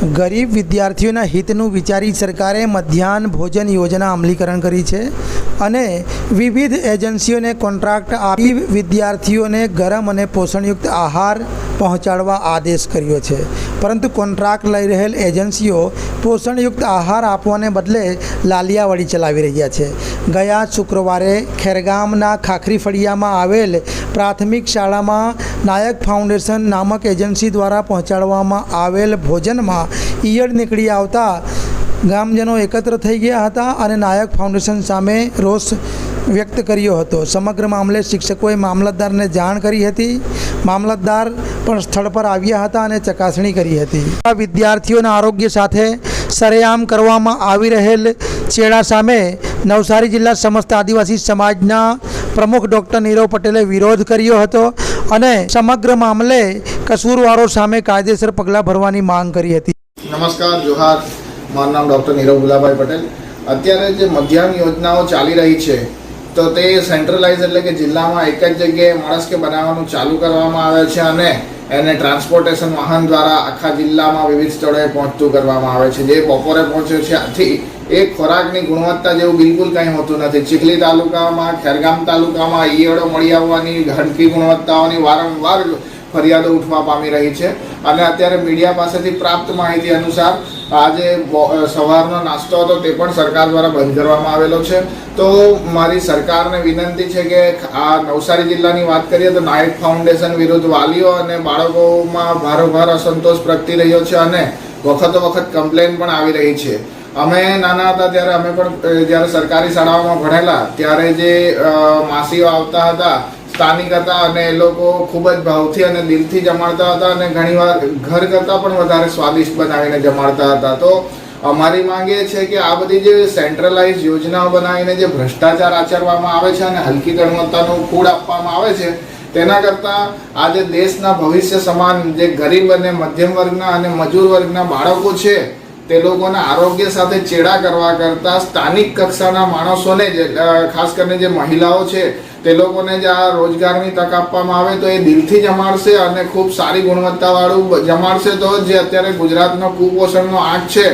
ગરીબ વિદ્યાર્થીઓના હિતનું વિચારી સરકારે મધ્યાહન ભોજન યોજના અમલીકરણ કરી છે અને વિવિધ એજન્સીઓને કોન્ટ્રાક્ટ આપી વિદ્યાર્થીઓને ગરમ અને પોષણયુક્ત આહાર પહોંચાડવા આદેશ કર્યો છે. પરંતુ કોન્ટ્રાક્ટ લઈ રહેલ એજન્સીઓ પોષણયુક્ત આહાર આપવાને બદલે લાલિયાવાડી ચલાવી રહ્યા છે. ગયા શુક્રવારે ખેરગામના ખાખરી ફળિયામાં આવેલ પ્રાથમિક શાળામાં નાયક ફાઉન્ડેશન નામક એજન્સી દ્વારા પહોંચાડવામાં આવેલ ભોજનમાં ઈયળ નીકળી આવતા ગામજનો એકત્ર થઈ ગયા હતા અને નાયક ફાઉન્ડેશન સામે રોષ વ્યક્ત કર્યો હતો. સમગ્ર મામલે શિક્ષકોએ મામલતદારને જાણ કરી હતી. મામલતદાર પણ સ્થળ પર આવ્યા હતા અને ચકાસણી કરી હતી. આ વિદ્યાર્થીઓના આરોગ્ય સાથે સરેઆમ કરવામાં આવી રહેલ ચેડા સામે નવસારી જિલ્લા સમસ્ત આદિવાસી સમાજના પ્રમુખ ડૉક્ટર નીરવ પટેલે વિરોધ કર્યો હતો અને સમગ્ર મામલે કસૂરવારો સામે કાયદેસર પગલાં ભરવાની માંગ કરી હતી. નમસ્કાર, જોહાર. મારું નામ ડૉક્ટર નીરવ ગુલાભાઈ પટેલ. અત્યારે જે મધ્યાહન યોજનાઓ ચાલી રહી છે, તો તે સેન્ટ્રલાઇઝ એટલે કે જિલ્લામાં એક જ જગ્યાએ માણસ કે બનાવવાનું ચાલુ કરવામાં આવે છે અને એને ટ્રાન્સપોર્ટેશન વાહન દ્વારા આખા જિલ્લામાં વિવિધ સ્થળોએ પહોંચતું કરવામાં આવે છે. જે બપોરે પહોંચે છે આથી એ ખોરાકની ગુણવત્તા જેવું બિલકુલ કંઈ હોતું નથી. ચીખલી તાલુકામાં, ખેરગામ તાલુકામાં ઈયળો મળી આવવાની હલકી ગુણવત્તાઓની વારંવાર ફરિયાદો ઉઠવા પામી રહી છે. અને અત્યારે મીડિયા પાસેથી પ્રાપ્ત માહિતી અનુસાર આજે સવારનો નાસ્તો હતો તે પણ સરકાર દ્વારા બંધ કરવામાં આવેલો છે. તો મારી સરકારને વિનંતી છે કે આ નવસારી જિલ્લાની વાત કરીએ તો નાઇટ ફાઉન્ડેશન વિરુદ્ધ વાલીઓ અને બાળકોમાં ભારોભાર અસંતોષ પ્રગટી રહ્યો છે અને વખતો વખત કમ્પ્લેન પણ આવી રહી છે. અમે નાના હતા ત્યારે અમે પણ જ્યારે સરકારી શાળાઓમાં ભણેલા, ત્યારે જે માસીઓ આવતા હતા સ્થાનિક હતા અને એ લોકો ખૂબ જ ભાવથી અને દિલથી જમાડતા હતા અને ઘણીવાર ઘર કરતાં પણ વધારે સ્વાદિષ્ટ બનાવીને જમાડતા હતા. તો અમારી માંગ એ છે કે આ બધી જે સેન્ટ્રલાઇઝ યોજનાઓ બનાવીને જે ભ્રષ્ટાચાર આચરવામાં આવે છે અને હલકી ગુણવત્તાનું ફૂડ આપવામાં આવે છે, તેના કરતાં આજે દેશના ભવિષ્ય સમાન જે ગરીબ અને મધ્યમ વર્ગના અને મજૂર વર્ગના બાળકો છે, તે લોકોના આરોગ્ય સાથે ચેડા કરવા કરતાં સ્થાનિક કક્ષાના માણસોને જે ખાસ કરીને જે મહિલાઓ છે તે લોકોને જે આ રોજગારની તક આપવામાં આવે તો એ દિલથી જમાડશે અને ખૂબ સારી ગુણવત્તાવાળું જમાડશે તો જ અત્યારે ગુજરાતનો કુપોષણનો આંક છે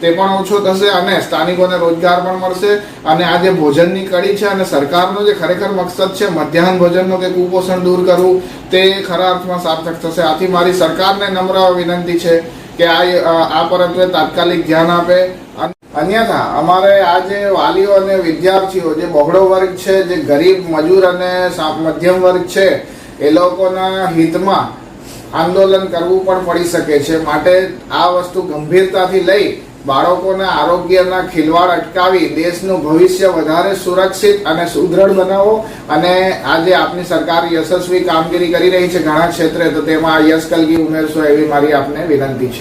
તે પણ ઓછો થશે અને સ્થાનિકોને રોજગાર પણ મળશે અને આ જે ભોજનની કડી છે અને સરકારનો જે ખરેખર મકસદ છે મધ્યાહન ભોજનનો કે કુપોષણ દૂર કરવું, તે ખરા અર્થમાં સાર્થક થશે. આથી મારી સરકારને નમ્ર વિનંતી છે કે આ આ પરંતુ તાત્કાલિક ધ્યાન આપે. અન- અન્યથા, અમારે આ જે વાલીઓ અને વિદ્યાર્થીઓ, જે બહોળો વર્ગ છે, જે ગરીબ, મજૂર અને મધ્યમ વર્ગ છે, એ લોકોના હિતમાં આંદોલન કરવું પણ પડી શકે છે. માટે આ વસ્તુ ગંભીરતાથી લઈ બાળકોના આરોગ્યના ખિલવાડ અટકાવી દેશનું ભવિષ્ય વધારે સુરક્ષિત અને સુદૃઢ બનાવો અને આજે આપની સરકાર યશસ્વી કામગીરી કરી રહી છે ઘણા ક્ષેત્રે, તો તેમાં યશ કલગી ઉમેરશો એવી મારી આપને વિનંતી છે.